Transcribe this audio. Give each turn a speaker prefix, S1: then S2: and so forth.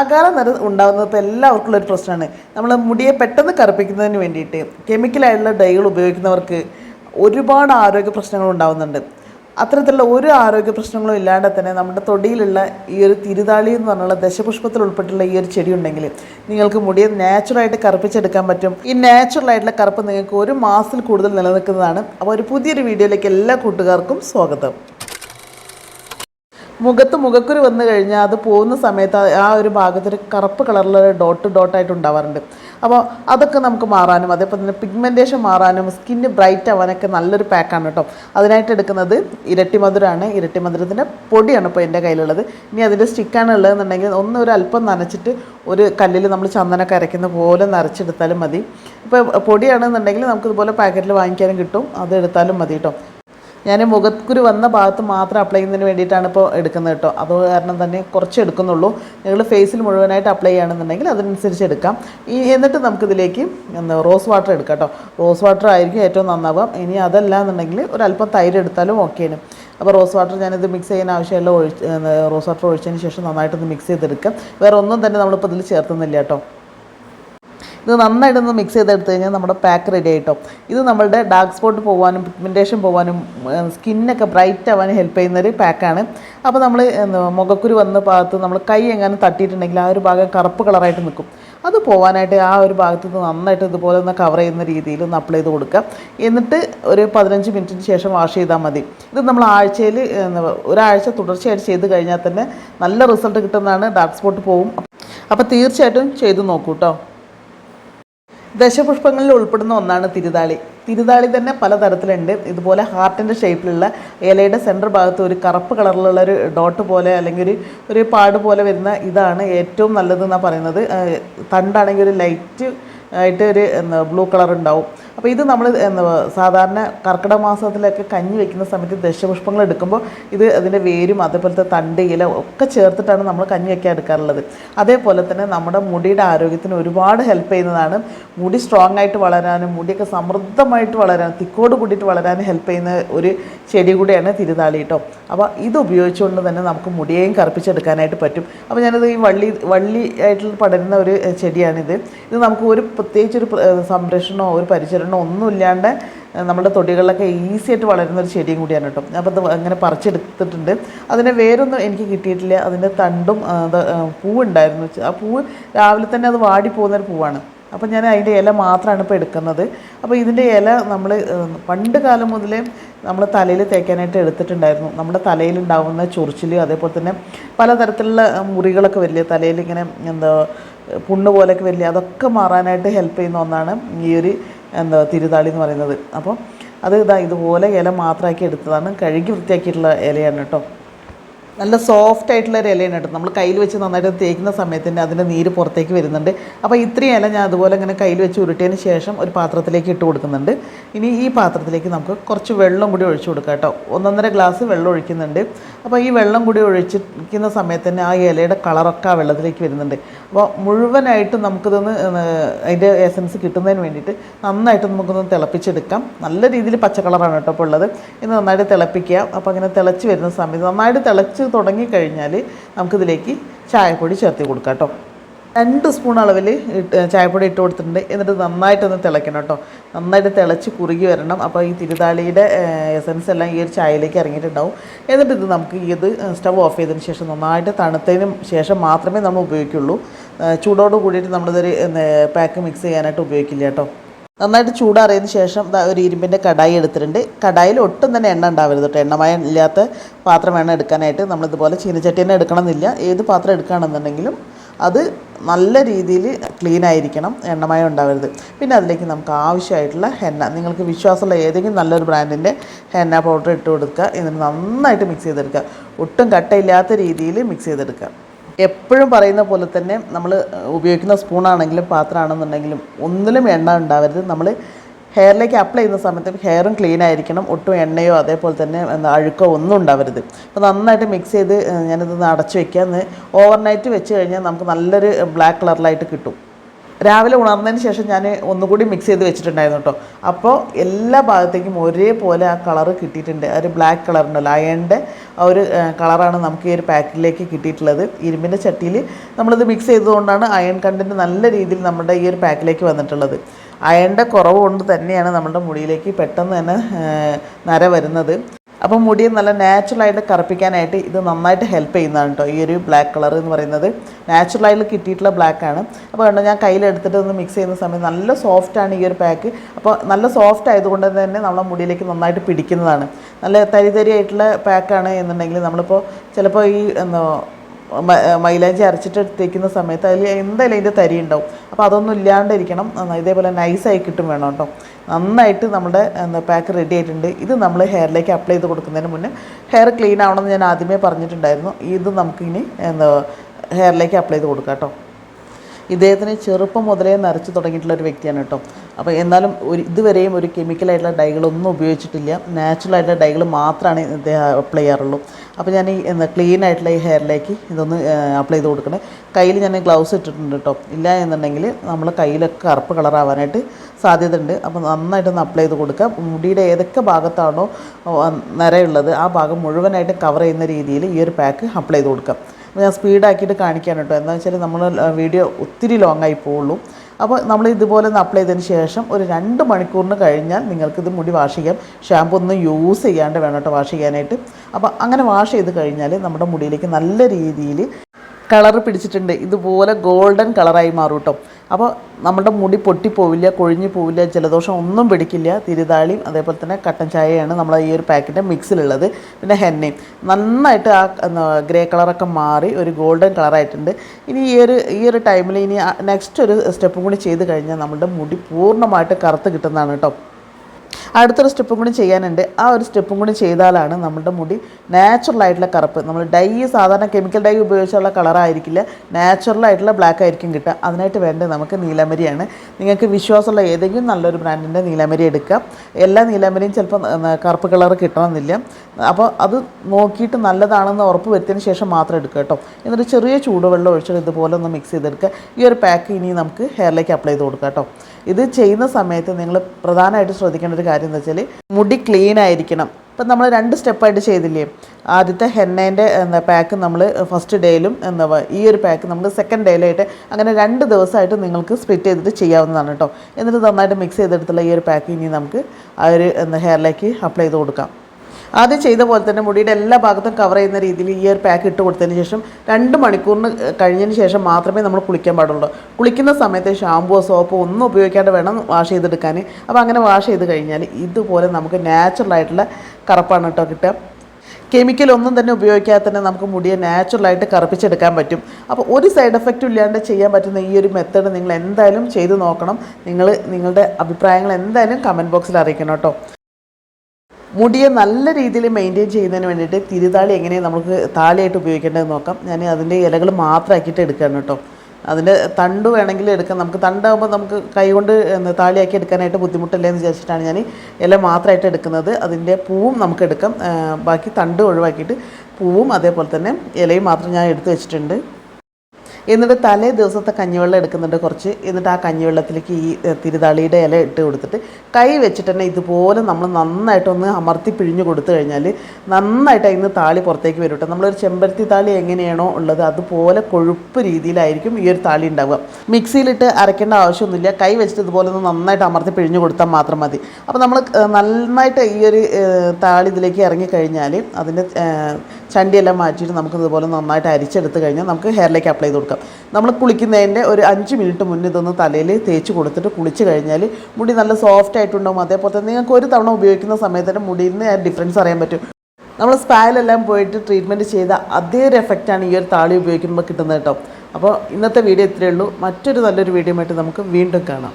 S1: അകാല നിറം ഉണ്ടാകുന്നത് ഇപ്പോൾ എല്ലാവർക്കും ഒരു പ്രശ്നമാണ്. നമ്മൾ മുടിയെ പെട്ടെന്ന് കറുപ്പിക്കുന്നതിന് വേണ്ടിയിട്ട് കെമിക്കലായിട്ടുള്ള ഡൈകൾ ഉപയോഗിക്കുന്നവർക്ക് ഒരുപാട് ആരോഗ്യ പ്രശ്നങ്ങൾ ഉണ്ടാകുന്നുണ്ട് അത്തരത്തിലുള്ള ഒരു ആരോഗ്യ പ്രശ്നങ്ങളും ഇല്ലാണ്ട് തന്നെ നമ്മുടെ തൊടിയിലുള്ള ഈ ഒരു തിരുതാളി എന്ന് പറഞ്ഞുള്ള ദശപുഷ്പത്തിൽ ഉൾപ്പെട്ടുള്ള ഈ ഒരു ചെടി ഉണ്ടെങ്കിൽ നിങ്ങൾക്ക് മുടിയെ നാച്ചുറലായിട്ട് കറുപ്പിച്ചെടുക്കാൻ പറ്റും. ഈ നാച്ചുറലായിട്ടുള്ള കറുപ്പ് നിങ്ങൾക്ക് ഒരു മാസത്തിൽ കൂടുതൽ നിലനിൽക്കുന്നതാണ്. അപ്പോൾ ഒരു പുതിയൊരു വീഡിയോയിലേക്ക് എല്ലാ കൂട്ടുകാർക്കും സ്വാഗതം. മുഖത്ത് മുഖക്കുരു വന്നു കഴിഞ്ഞാൽ അത് പോകുന്ന സമയത്ത് ആ- ഒരു ഭാഗത്ത് ഒരു കറുപ്പ് കളറിലൊരു ഡോട്ട് ഡോട്ടായിട്ട് ഉണ്ടാവാറുണ്ട്. അപ്പോൾ അതൊക്കെ നമുക്ക് മാറാനും അതേപോലെ തന്നെ പിഗ്മെന്റേഷൻ മാറാനും സ്കിന്ന് ബ്രൈറ്റ് ആവാനൊക്കെ നല്ലൊരു പാക്കാണ് കേട്ടോ. അതിനായിട്ട് എടുക്കുന്നത് ഇരട്ടി മധുരമാണ് ഇരട്ടി മധുരത്തിന്റെ പൊടിയാണ് ഇപ്പോൾ എന്റെ കയ്യിലുള്ളത്. ഇനി അതിന്റെ സ്റ്റിക്കാണ് ഉള്ളതെന്നുണ്ടെങ്കിൽ ഒന്ന് ഒരു അല്പം നനച്ചിട്ട് ഒരു കല്ലിൽ നമ്മൾ ചന്ദനൊക്കെ അരയ്ക്കുന്ന പോലെ നരച്ചെടുത്താലും മതി. ഇപ്പോൾ പൊടിയാണെന്നുണ്ടെങ്കിൽ നമുക്ക് ഇതുപോലെ പാക്കറ്റിൽ വാങ്ങിക്കാനും കിട്ടും. അത് എടുത്താലും മതി കേട്ടോ. ഞാൻ മുഖക്കുരു വന്ന ഭാഗത്ത് മാത്രം അപ്ലൈ ചെയ്യുന്നതിന് വേണ്ടിയിട്ടാണ് ഇപ്പോൾ എടുക്കുന്നത് കേട്ടോ. അത് കാരണം തന്നെ കുറച്ച് എടുക്കുന്നുള്ളൂ. നിങ്ങൾ ഫേസിൽ മുഴുവനായിട്ട് അപ്ലൈ ചെയ്യുകയാണെന്നുണ്ടെങ്കിൽ അതിനനുസരിച്ച് എടുക്കാം. ഈ എന്നിട്ട് നമുക്കിതിലേക്ക് എന്താ റോസ് വാട്ടർ എടുക്കാം കേട്ടോ. റോസ് വാട്ടർ ആയിരിക്കും ഏറ്റവും നന്നാവുക. ഇനി അതല്ല എന്നുണ്ടെങ്കിൽ ഒരല്പം തൈര് എടുത്താലും ഓക്കെയാണ് അപ്പോൾ റോസ് വാട്ടർ ഞാനിത് മിക്സ് ചെയ്യാൻ ആവശ്യമുള്ള ഒഴിച്ച് റോസ് വാട്ടർ ഒഴിച്ചതിന് ശേഷം നന്നായിട്ടൊന്ന് മിക്സ് ചെയ്തെടുക്കാം. വേറെ ഒന്നും തന്നെ നമ്മളിപ്പോൾ ഇതിൽ ചേർത്തുന്നില്ല കേട്ടോ. ഇത് നന്നായിട്ടൊന്ന് മിക്സ് ചെയ്തെടുത്ത് കഴിഞ്ഞാൽ നമ്മുടെ പാക്ക് റെഡി ആയിട്ടോ. ഇത് നമ്മളുടെ ഡാർക്ക് സ്പോട്ട് പോകാനും പിഗ്മെന്റേഷൻ പോകാനും സ്കിന്നൊക്കെ ബ്രൈറ്റ് ആവാനും ഹെൽപ്പ് ചെയ്യുന്നൊരു പാക്കാണ് അപ്പോൾ നമ്മൾ മുഖക്കുരു വന്ന ഭാഗത്ത് നമ്മൾ കൈ എങ്ങാനും തട്ടിയിട്ടുണ്ടെങ്കിൽ ആ ഒരു ഭാഗം കറുപ്പ് കളറായിട്ട് നിൽക്കും. അത് പോകാനായിട്ട് ആ ഒരു ഭാഗത്ത് നിന്ന് നന്നായിട്ട് ഇതുപോലെ ഒന്ന് കവർ ചെയ്യുന്ന രീതിയിൽ ഒന്ന് അപ്ലൈ ചെയ്ത് കൊടുക്കുക. എന്നിട്ട് ഒരു പതിനഞ്ച് മിനിറ്റിന് ശേഷം വാഷ് ചെയ്താൽ മതി. ഇത് നമ്മൾ ആഴ്ചയിൽ ഒരാഴ്ച തുടർച്ചയായിട്ട് ചെയ്ത് കഴിഞ്ഞാൽ തന്നെ നല്ല റിസൾട്ട് കിട്ടുന്നതാണ് ഡാർക്ക് സ്പോട്ട് പോകും അപ്പോൾ തീർച്ചയായിട്ടും ചെയ്ത് നോക്കൂ കേട്ടോ ദശപുഷ്പങ്ങളിൽ ഉൾപ്പെടുന്ന ഒന്നാണ് തിരുതാളി. തിരുതാളി തന്നെ പലതരത്തിലുണ്ട്. ഇതുപോലെ ഹാർട്ടിന്റെ ഷേപ്പിലുള്ള ഏലയുടെ സെന്റർ ഭാഗത്ത് ഒരു കറുപ്പ് കളറിലുള്ള ഒരു ഡോട്ട് പോലെ അല്ലെങ്കിൽ ഒരു ഒരു പാട് പോലെ വരുന്ന ഇതാണ് ഏറ്റവും നല്ലതെന്നാണ് പറയുന്നത്. തണ്ടാണെങ്കിൽ ഒരു ലൈറ്റ് ആയിട്ട് ഒരു ബ്ലൂ കളർ ഉണ്ടാവും. അപ്പോൾ ഇത് നമ്മൾ സാധാരണ കർക്കിടക മാസത്തിലൊക്കെ കഞ്ഞി വെക്കുന്ന സമയത്ത് ദശപുഷ്പങ്ങൾ എടുക്കുമ്പോൾ ഇത് അതിന്റെ വേരും അതേപോലത്തെ തണ്ട് ഇല ഒക്കെ ചേർത്തിട്ടാണ് നമ്മൾ കഞ്ഞി വെക്കാൻ എടുക്കാറുള്ളത്. അതേപോലെ തന്നെ നമ്മുടെ മുടിയുടെ ആരോഗ്യത്തിന് ഒരുപാട് ഹെൽപ്പ് ചെയ്യുന്നതാണ്. മുടി സ്ട്രോങ് ആയിട്ട് വളരാനും മുടിയൊക്കെ സമൃദ്ധമായിട്ട് വളരാനും തിക്കോട് കൂടിയിട്ട് വളരാനും ഹെൽപ്പ് ചെയ്യുന്ന ഒരു ചെടി കൂടിയാണ് തിരുതാളി കേട്ടോ അപ്പോൾ ഇത് ഉപയോഗിച്ചുകൊണ്ട് തന്നെ നമുക്ക് മുടിയേയും കറുപ്പിച്ചെടുക്കാനായിട്ട് പറ്റും. അപ്പോൾ ഞാനത് ഈ വള്ളി വള്ളി ആയിട്ട് പടരുന്ന ഒരു ചെടിയാണിത്. ഇത് നമുക്ക് ഒരു പ്രത്യേകിച്ചൊരു സംരക്ഷണമോ ഒരു പരിചരണമോ ഒന്നും ഇല്ലാണ്ട് നമ്മുടെ തൊടികളിലൊക്കെ ഈസി ആയിട്ട് വളരുന്ന ഒരു ചെടിയും കൂടിയാണ് കേട്ടോ. അപ്പോൾ അത് അങ്ങനെ പറിച്ചെടുത്തിട്ടുണ്ട്. അതിന്റെ വേരൊന്നും എനിക്ക് കിട്ടിയിട്ടില്ല. അതിന്റെ തണ്ടും പൂവുണ്ടായിരുന്നു. ആ പൂവ് രാവിലെ തന്നെ അത് വാടി പോകുന്നൊരു പൂവാണ്. അപ്പോൾ ഞാൻ അതിന്റെ ഇല മാത്രമാണ് ഇപ്പോൾ എടുക്കുന്നത്. അപ്പോൾ ഇതിന്റെ ഇല നമ്മൾ പണ്ട് കാലം മുതലേ നമ്മൾ തലയിൽ തേക്കാനായിട്ട് എടുത്തിട്ടുണ്ടായിരുന്നു. നമ്മുടെ തലയിലുണ്ടാവുന്ന ചൊറിച്ചിൽ അതേപോലെ തന്നെ പലതരത്തിലുള്ള മുറികളൊക്കെ വരില്ലേ? തലയിൽ ഇങ്ങനെ എന്താ പുണ്ണ് പോലെയൊക്കെ വരില്ലേ? അതൊക്കെ മാറാനായിട്ട് ഹെൽപ്പ് ചെയ്യുന്ന ഒന്നാണ് ഈ ഒരു എന്താ തിരുതാളി എന്ന് പറയുന്നത്. അപ്പോൾ അത് ഇതാ ഇതുപോലെ ഇല മാത്രമാക്കി എടുത്തതാണ്. കഴുകി വൃത്തിയാക്കിയിട്ടുള്ള ഇലയാണ് കേട്ടോ. നല്ല സോഫ്റ്റ് ആയിട്ടുള്ള ഒരു ഇലയാണ് കേട്ടോ. നമ്മൾ കയ്യിൽ വെച്ച് നന്നായിട്ട് തേക്കുന്ന സമയത്ത് തന്നെ അതിന്റെ നീര് പുറത്തേക്ക് വരുന്നുണ്ട്. അപ്പോൾ ഇത്രയും ഇല ഞാൻ അതുപോലെ ഇങ്ങനെ കയ്യിൽ വെച്ച് ഉരുട്ടിയതിന് ശേഷം ഒരു പാത്രത്തിലേക്ക് ഇട്ട് കൊടുക്കുന്നുണ്ട്. ഇനി ഈ പാത്രത്തിലേക്ക് നമുക്ക് കുറച്ച് വെള്ളം കൂടി ഒഴിച്ചു കൊടുക്കാം കേട്ടോ. ഒന്നൊന്നര ഗ്ലാസ് വെള്ളം ഒഴിക്കുന്നുണ്ട്. അപ്പോൾ ഈ വെള്ളം കൂടി ഒഴിച്ചിരിക്കുന്ന സമയത്ത് തന്നെ ആ ഇലയുടെ കളറൊക്കെ ആ വെള്ളത്തിലേക്ക് വരുന്നുണ്ട്. അപ്പോൾ മുഴുവനായിട്ട് നമുക്കിതൊന്ന് അതിന്റെ എസൻസ് കിട്ടുന്നതിന് വേണ്ടിയിട്ട് നന്നായിട്ട് നമുക്കൊന്ന് തിളപ്പിച്ചെടുക്കാം. നല്ല രീതിയിൽ പച്ച കളറാണ് കേട്ടോ ഇപ്പോൾ ഉള്ളത്. ഇത് നന്നായിട്ട് തിളപ്പിക്കുക. അപ്പോൾ അങ്ങനെ തിളച്ച് വരുന്ന സമയത്ത് നന്നായിട്ട് തിളച്ച് തുടങ്ങിക്കഴിഞ്ഞാൽ നമുക്കിതിലേക്ക് ചായപ്പൊടി ചേർത്ത് കൊടുക്കാം കേട്ടോ രണ്ട് സ്പൂൺ അളവിൽ ചായപ്പൊടി ഇട്ട് കൊടുത്തിട്ടുണ്ട്. എന്നിട്ട് നന്നായിട്ടൊന്ന് തിളയ്ക്കണം കേട്ടോ. നന്നായിട്ട് തിളച്ച് കുറുകി വരണം. അപ്പോൾ ഈ തിരുതാളിയുടെ എസൻസ് എല്ലാം ഈ ഒരു ചായയിലേക്ക് ഇറങ്ങിയിട്ടുണ്ടാവും. എന്നിട്ട് ഇത് നമുക്ക് ഈ ഇത് സ്റ്റവ് ഓഫ് ചെയ്തതിന് ശേഷം നന്നായിട്ട് തണുത്തതിന് ശേഷം മാത്രമേ നമ്മൾ ഉപയോഗിക്കുള്ളൂ. ചൂടോട് കൂടിയിട്ട് നമ്മളിതൊരു പാക്ക് മിക്സ് ചെയ്യാനായിട്ട് ഉപയോഗിക്കില്ല കേട്ടോ. നന്നായിട്ട് ചൂടാറിയതിന് ശേഷം ഒരു ഇരുമ്പിന്റെ കടായി എടുത്തിട്ടുണ്ട്. കടായിൽ ഒട്ടും തന്നെ എണ്ണ ഉണ്ടാവരുത് കേട്ടോ. എണ്ണമയം ഇല്ലാത്ത പാത്രം വേണം എടുക്കാനായിട്ട്. നമ്മളിതുപോലെ ചീനച്ചട്ടി തന്നെ എടുക്കണമെന്നില്ല. ഏത് പാത്രം എടുക്കുകയാണെന്നുണ്ടെങ്കിലും അത് നല്ല രീതിയിൽ ക്ലീൻ ആയിരിക്കണം. എണ്ണമയം ഉണ്ടാവരുത്. പിന്നെ അതിലേക്ക് നമുക്ക് ആവശ്യമായിട്ടുള്ള ഹെന്ന. നിങ്ങൾക്ക് വിശ്വാസമുള്ള ഏതെങ്കിലും നല്ലൊരു ബ്രാൻഡിന്റെ ഹെന്ന പൗഡർ ഇട്ട് കൊടുക്കുക. എന്നിട്ട് നന്നായിട്ട് മിക്സ് ചെയ്തെടുക്കുക. ഒട്ടും കട്ടയില്ലാത്ത രീതിയിൽ മിക്സ് ചെയ്തെടുക്കുക. എപ്പോഴും പറയുന്ന പോലെ തന്നെ നമ്മൾ ഉപയോഗിക്കുന്ന സ്പൂണാണെങ്കിലും പാത്രമാണെന്നുണ്ടെങ്കിലും ഒന്നിലും എണ്ണ ഉണ്ടാവരുത്. നമ്മൾ ഹെയറിലേക്ക് അപ്ലൈ ചെയ്യുന്ന സമയത്ത് ഹെയറും ക്ലീൻ ആയിരിക്കണം. ഒട്ടും എണ്ണയോ അതേപോലെ തന്നെ എന്താ അഴുക്കോ ഒന്നും ഉണ്ടാവരുത്. അപ്പോൾ നന്നായിട്ട് മിക്സ് ചെയ്ത് ഞാനിതൊന്ന് അടച്ചു വെക്കുക ഓവർനൈറ്റ് വെച്ച് കഴിഞ്ഞാൽ നമുക്ക് നല്ലൊരു ബ്ലാക്ക് കളറിലായിട്ട് കിട്ടും. രാവിലെ ഉണർന്നതിന് ശേഷം ഞാൻ ഒന്നുകൂടി മിക്സ് ചെയ്ത് വെച്ചിട്ടുണ്ടായിരുന്നു കേട്ടോ അപ്പോൾ എല്ലാ ഭാഗത്തേക്കും ഒരേപോലെ ആ കളറ് കിട്ടിയിട്ടുണ്ട്. ഒരു ബ്ലാക്ക് കളർ ഉണ്ടല്ലോ അയണിന്റെ ആ ഒരു കളറാണ് നമുക്ക് ഈ ഒരു പാക്കിലേക്ക് കിട്ടിയിട്ടുള്ളത്. ഇരുമ്പിന്റെ ചട്ടിയിൽ നമ്മളിത് മിക്സ് ചെയ്തുകൊണ്ടാണ് അയൺ കണ്ടന്റ് നല്ല രീതിയിൽ നമ്മുടെ ഈ ഒരു പാക്കിലേക്ക് വന്നിട്ടുള്ളത്. അയണിന്റെ കുറവ് കൊണ്ട് തന്നെയാണ് നമ്മുടെ മുടിയിലേക്ക് പെട്ടെന്ന് തന്നെ നര വരുന്നത്. അപ്പം മുടി നല്ല നാച്ചുറലായിട്ട് കറുപ്പിക്കാനായിട്ട് ഇത് നന്നായിട്ട് ഹെൽപ്പ് ചെയ്യുന്നതാണ് കേട്ടോ ഈ ഒരു ബ്ലാക്ക് കളർ എന്ന് പറയുന്നത്. നാച്ചുറലായിട്ട് കിട്ടിയിട്ടുള്ള ബ്ലാക്ക് ആണ്. അപ്പോൾ കണ്ടോ ഞാൻ കയ്യിലെടുത്തിട്ട് ഒന്ന് മിക്സ് ചെയ്യുന്ന സമയത്ത് നല്ല സോഫ്റ്റാണ് ഈ ഒരു പാക്ക് അപ്പോൾ നല്ല സോഫ്റ്റ് ആയതുകൊണ്ട് തന്നെ നമ്മളെ മുടിയിലേക്ക് നന്നായിട്ട് പിടിക്കുന്നതാണ്. നല്ല തരി തരി ആയിട്ടുള്ള പാക്കാണ് എന്നുണ്ടെങ്കിൽ നമ്മളിപ്പോൾ ചിലപ്പോൾ ഈ എന്താ മൈലാഞ്ചി അരച്ചിട്ട് തേക്കുന്ന സമയത്ത് അതിൽ എന്തായാലും അതിന്റെ തരി ഉണ്ടാവും. അപ്പോൾ അതൊന്നും ഇല്ലാണ്ടിരിക്കണം. ഇതേപോലെ നൈസായി കിട്ടും വേണം കേട്ടോ. നന്നായിട്ട് നമ്മുടെ പാക്ക് റെഡി ആയിട്ടുണ്ട്. ഇത് നമ്മൾ ഹെയറിലേക്ക് അപ്ലൈ ചെയ്ത് കൊടുക്കുന്നതിന് മുന്നേ ഹെയർ ക്ലീൻ ആവണമെന്ന് ഞാൻ ആദ്യമേ പറഞ്ഞിട്ടുണ്ടായിരുന്നു. ഇത് നമുക്കിനി എന്താ ഹെയറിലേക്ക് അപ്ലൈ ചെയ്ത് കൊടുക്കാം കേട്ടോ. ഇദ്ദേഹത്തിന് ചെറുപ്പം മുതലേ നിറച്ച് തുടങ്ങിയിട്ടുള്ള ഒരു വ്യക്തിയാണ് കേട്ടോ. അപ്പോൾ എന്നാലും ഒരു ഇതുവരെയും ഒരു കെമിക്കലായിട്ടുള്ള ഡൈകളൊന്നും ഉപയോഗിച്ചിട്ടില്ല. നാച്ചുറൽ ആയിട്ടുള്ള ഡൈകൾ മാത്രമാണ് ഇദ്ദേഹം അപ്ലൈ ചെയ്യാറുള്ളൂ. അപ്പോൾ ഞാൻ ഈ എന്താ ക്ലീൻ ആയിട്ടുള്ള ഈ ഹെയറിലേക്ക് ഇതൊന്ന് അപ്ലൈ ചെയ്ത് കൊടുക്കണേ. കയ്യിൽ ഞാൻ ഗ്ലൗസ് ഇട്ടിട്ടുണ്ട് കേട്ടോ ഇല്ല എന്നുണ്ടെങ്കിൽ നമ്മൾ കയ്യിലൊക്കെ കറുപ്പ് കളറാവാനായിട്ട് സാധ്യത ഉണ്ട് അപ്പോൾ നന്നായിട്ടൊന്ന് അപ്ലൈ ചെയ്ത് കൊടുക്കുക. മുടിയുടെ ഏതൊക്കെ ഭാഗത്താണോ നിരയുള്ളത് ആ ഭാഗം മുഴുവനായിട്ട് കവർ ചെയ്യുന്ന രീതിയിൽ ഈ ഒരു പാക്ക് അപ്ലൈ ചെയ്ത് കൊടുക്കുക. ഞാൻ സ്പീഡാക്കിയിട്ട് കാണിക്കാൻ കേട്ടോ എന്താണെന്ന് വെച്ചാൽ നമ്മൾ വീഡിയോ ഒത്തിരി ലോങ്ങായി പോവുള്ളൂ. അപ്പോൾ നമ്മൾ ഇതുപോലെ ഒന്ന് അപ്ലൈ ചെയ്തതിന് ശേഷം ഒരു രണ്ട് മണിക്കൂറിന് കഴിഞ്ഞാൽ നിങ്ങൾക്കിത് മുടി വാഷ് ചെയ്യാം. ഷാമ്പു ഒന്നും യൂസ് ചെയ്യാണ്ട് വേണം കേട്ടോ വാഷ് ചെയ്യാനായിട്ട്. അപ്പോൾ അങ്ങനെ വാഷ് ചെയ്ത് കഴിഞ്ഞാൽ നമ്മുടെ മുടിയിലേക്ക് നല്ല രീതിയിൽ കളർ പിടിച്ചിട്ടുണ്ട്. ഇതുപോലെ ഗോൾഡൻ കളറായി മാറും കേട്ടോ. അപ്പോൾ നമ്മുടെ മുടി പൊട്ടിപ്പോവില്ല കൊഴിഞ്ഞു പോവില്ല ജലദോഷം ഒന്നും പിടിക്കില്ല. തിരുതാളിയും അതേപോലെ തന്നെ കട്ടൻ ചായയാണ് നമ്മൾ ഈ ഒരു പാക്കിന്റെ മിക്സിലുള്ളത് പിന്നെ ഹെന്നയും. നന്നായിട്ട് ആ ഗ്രേ കളറൊക്കെ മാറി ഒരു ഗോൾഡൻ കളറായിട്ടുണ്ട് ഇനി ഈ ഒരു ഈ ഒരു ടൈമിൽ ഇനി നെക്സ്റ്റ് ഒരു സ്റ്റെപ്പും കൂടി ചെയ്ത് കഴിഞ്ഞാൽ നമ്മുടെ മുടി പൂർണമായിട്ട് കറുത്ത് കിട്ടുന്നതാണ് കേട്ടോ. അടുത്തൊരു സ്റ്റെപ്പും കൂടി ചെയ്യാനുണ്ട്. ആ ഒരു സ്റ്റെപ്പും കൂടി ചെയ്താലാണ് നമ്മുടെ മുടി നാച്ചുറൽ ആയിട്ടുള്ള കറുപ്പ്. നമ്മൾ ഡൈ സാധാരണ കെമിക്കൽ ഡൈ ഉപയോഗിച്ചുള്ള കളറായിരിക്കില്ല നാച്ചുറൽ ആയിട്ടുള്ള ബ്ലാക്ക് ആയിരിക്കും കിട്ടുക. അതിനായിട്ട് വേണ്ടത് നമുക്ക് നീലമരിയാണ്. നിങ്ങൾക്ക് വിശ്വാസമുള്ള ഏതെങ്കിലും നല്ലൊരു ബ്രാൻഡിന്റെ നീലമരി എടുക്കാം. എല്ലാ നീലമരിയും ചിലപ്പോൾ കറുപ്പ് കളർ കിട്ടണമെന്നില്ല. അപ്പോൾ അത് നോക്കിയിട്ട് നല്ലതാണെന്ന് ഉറപ്പ് വരുത്തിയതിന് ശേഷം മാത്രം എടുക്കുക കേട്ടോ. എന്നിട്ട് ചെറിയ ചൂടുവെള്ളം ഒഴിച്ചിട്ട് ഇതുപോലെ ഒന്ന് മിക്സ് ചെയ്തെടുക്കുക. ഈ ഒരു പാക്ക് ഇനി നമുക്ക് ഹെയറിലേക്ക് അപ്ലൈ ചെയ്ത് കൊടുക്കുക കേട്ടോ. ഇത് ചെയ്യുന്ന സമയത്ത് നിങ്ങൾ പ്രധാനമായിട്ട് ശ്രദ്ധിക്കേണ്ട ഒരു കാര്യം എന്ന് വെച്ചാൽ മുടി ക്ലീൻ ആയിരിക്കണം. ഇപ്പം നമ്മൾ രണ്ട് സ്റ്റെപ്പായിട്ട് ചെയ്തില്ലേ? ആദ്യത്തെ ഹെന്നേന്റെ എന്താ പാക്ക് നമ്മൾ ഫസ്റ്റ് ഡേയിലും എന്താ ഈ ഒരു പാക്ക് നമ്മൾ സെക്കൻഡ് ഡേയിലായിട്ട് അങ്ങനെ രണ്ട് ദിവസമായിട്ട് നിങ്ങൾക്ക് സ്പ്ലിറ്റ് ചെയ്തിട്ട് ചെയ്യാവുന്നതാണ് കേട്ടോ. എന്നിട്ട് നന്നായിട്ട് മിക്സ് ചെയ്തെടുത്തുള്ള ഈ ഒരു പാക്ക് ഇനി നമുക്ക് ആ ഒരു എന്താ ഹെയറിലേക്ക് അപ്ലൈ ചെയ്ത് കൊടുക്കാം. ആദ്യം ചെയ്ത പോലെ തന്നെ മുടിയുടെ എല്ലാ ഭാഗത്തും കവർ ചെയ്യുന്ന രീതിയിൽ ഈ ഒരു പാക്ക് ഇട്ട് കൊടുത്തതിന് ശേഷം രണ്ട് മണിക്കൂറിന് കഴിഞ്ഞതിന് ശേഷം മാത്രമേ നമ്മൾ കുളിക്കാൻ പാടുള്ളൂ. കുളിക്കുന്ന സമയത്ത് ഷാമ്പുവോ സോപ്പോ ഒന്നും ഉപയോഗിക്കാണ്ട് വേണം വാഷ് ചെയ്തെടുക്കാൻ. അപ്പോൾ അങ്ങനെ വാഷ് ചെയ്ത് കഴിഞ്ഞാൽ ഇതുപോലെ നമുക്ക് നാച്ചുറൽ ആയിട്ടുള്ള കറുപ്പാണ് കേട്ടോ കിട്ടുക. കെമിക്കൽ ഒന്നും തന്നെ ഉപയോഗിക്കാതെ തന്നെ നമുക്ക് മുടിയെ നാച്ചുറലായിട്ട് കറുപ്പിച്ചെടുക്കാൻ പറ്റും. അപ്പോൾ ഒരു സൈഡ് എഫക്റ്റും ഇല്ലാണ്ട് ചെയ്യാൻ പറ്റുന്ന ഈ ഒരു മെത്തേഡ് നിങ്ങൾ എന്തായാലും ചെയ്ത് നോക്കണം. നിങ്ങൾ നിങ്ങളുടെ അഭിപ്രായങ്ങൾ എന്തായാലും കമന്റ് ബോക്സിൽ അറിയിക്കണം കേട്ടോ. മുടിയെ നല്ല രീതിയിൽ മെയിന്റെയിൻ ചെയ്യുന്നതിന് വേണ്ടിയിട്ട് തിരുതാളി എങ്ങനെയാണ് നമുക്ക് താളിയായിട്ട് ഉപയോഗിക്കേണ്ടതെന്ന് നോക്കാം. ഞാൻ അതിന്റെ ഇലകൾ മാത്രമാക്കിയിട്ട് എടുക്കുകയാണ് കേട്ടോ. അതിന്റെ തണ്ട് വേണമെങ്കിൽ എടുക്കാം. നമുക്ക് തണ്ടാകുമ്പോൾ നമുക്ക് കൈകൊണ്ട് താളിയാക്കി എടുക്കാനായിട്ട് ബുദ്ധിമുട്ടല്ലേ എന്ന് വിചാരിച്ചിട്ടാണ് ഞാൻ ഇല മാത്രമായിട്ട് എടുക്കുന്നത്. അതിന്റെ പൂവും നമുക്ക് എടുക്കാം. ബാക്കി തണ്ട് ഒഴിവാക്കിയിട്ട് പൂവും അതേപോലെ തന്നെ ഇലയും മാത്രം ഞാൻ എടുത്തു വെച്ചിട്ടുണ്ട്. എന്നിട്ട് തലേ ദിവസത്തെ കഞ്ഞിവെള്ളം എടുക്കുന്നുണ്ട് കുറച്ച്. എന്നിട്ട് ആ കഞ്ഞിവെള്ളത്തിലേക്ക് ഈ തിരുതാളിയുടെ ഇല ഇട്ട് കൊടുത്തിട്ട് കൈ വെച്ചിട്ട് തന്നെ ഇതുപോലെ നമ്മൾ നന്നായിട്ടൊന്ന് അമർത്തി പിഴിഞ്ഞു കൊടുത്തു കഴിഞ്ഞാൽ നന്നായിട്ട് അതിന് താളി പുറത്തേക്ക് വരും കേട്ടോ നമ്മളൊരു ചെമ്പരത്തി താളി എങ്ങനെയാണോ ഉള്ളത് അതുപോലെ കൊഴുപ്പ് രീതിയിലായിരിക്കും ഈ ഒരു താളി ഉണ്ടാവുക. മിക്സിയിലിട്ട് അരയ്ക്കേണ്ട ആവശ്യമൊന്നുമില്ല. കൈ വെച്ചിട്ട് ഇതുപോലെ ഒന്ന് നന്നായിട്ട് അമർത്തി പിഴിഞ്ഞു കൊടുത്താൽ മാത്രം മതി. അപ്പോൾ നമ്മൾ നന്നായിട്ട് ഈ ഒരു താളി ഇതിലേക്ക് ഇറങ്ങിക്കഴിഞ്ഞാൽ അതിന്റെ ചണ്ടിയെല്ലാം മാറ്റിയിട്ട് നമുക്ക് ഇതുപോലെ നന്നായിട്ട് അരിച്ചെടുത്ത് കഴിഞ്ഞാൽ നമുക്ക് ഹെയറിലേക്ക് അപ്ലൈ ചെയ്ത് കൊടുക്കാം. നമ്മൾ കുളിക്കുന്നതിന്റെ ഒരു അഞ്ച് മിനിറ്റ് മുന്നേ ഇതൊന്ന് തലയിൽ തേച്ച് കൊടുത്തിട്ട് കുളിച്ച് കഴിഞ്ഞാൽ മുടി നല്ല സോഫ്റ്റ് ആയിട്ടുണ്ടാകും അതേപോലെ തന്നെ നിങ്ങൾക്ക് ഒരു തവണ ഉപയോഗിക്കുന്ന സമയത്ത് തന്നെ മുടിയിൽ നിന്ന് ഡിഫറൻസ് അറിയാൻ പറ്റും. നമ്മൾ സ്പായിലെല്ലാം പോയിട്ട് ട്രീറ്റ്മെന്റ് ചെയ്ത അതേ ഒരു എഫക്റ്റാണ് ഈ ഒരു താളി ഉപയോഗിക്കുമ്പോൾ കിട്ടുന്നത് കേട്ടോ. അപ്പോൾ ഇന്നത്തെ വീഡിയോ ഇത്രയേ ഉള്ളൂ. മറ്റൊരു നല്ലൊരു വീഡിയോ ആയിട്ട് നമുക്ക് വീണ്ടും കാണാം.